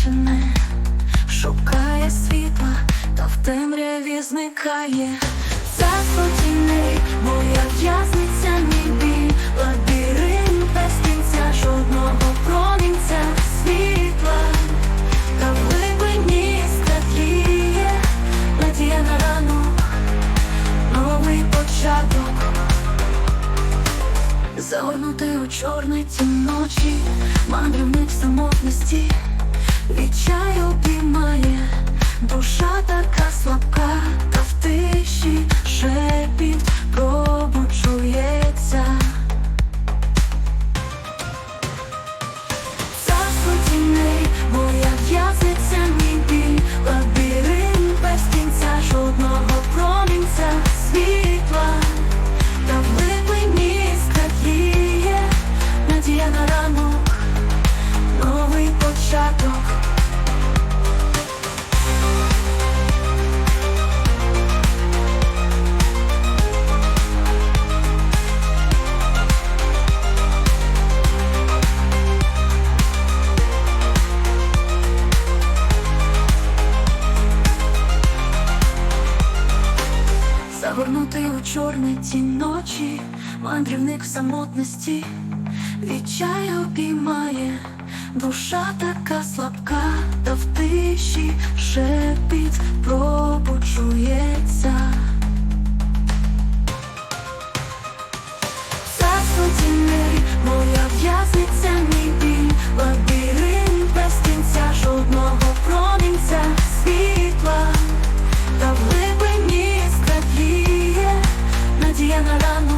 позначене, шукає світла, та в темряві зникає. Царство тіней, моя в'язниця, мій біль, лабіринт без кінця, жодного промінця світла, та в глибині скліє, надія на ранок, новий початок. Загорнутий у чорний тім ночі, мандрівник самотності, на ранок, новий початок. Загорнутий у чорні ті ночі, мандрівник в самотності, Відчай обіймає душа така слабка, та в тиші шепіт пробучується. Царство моя в'язниця, мій біль, лабіринт без кінця жодного промінця світла, та в глибині скрапліє надія на ран.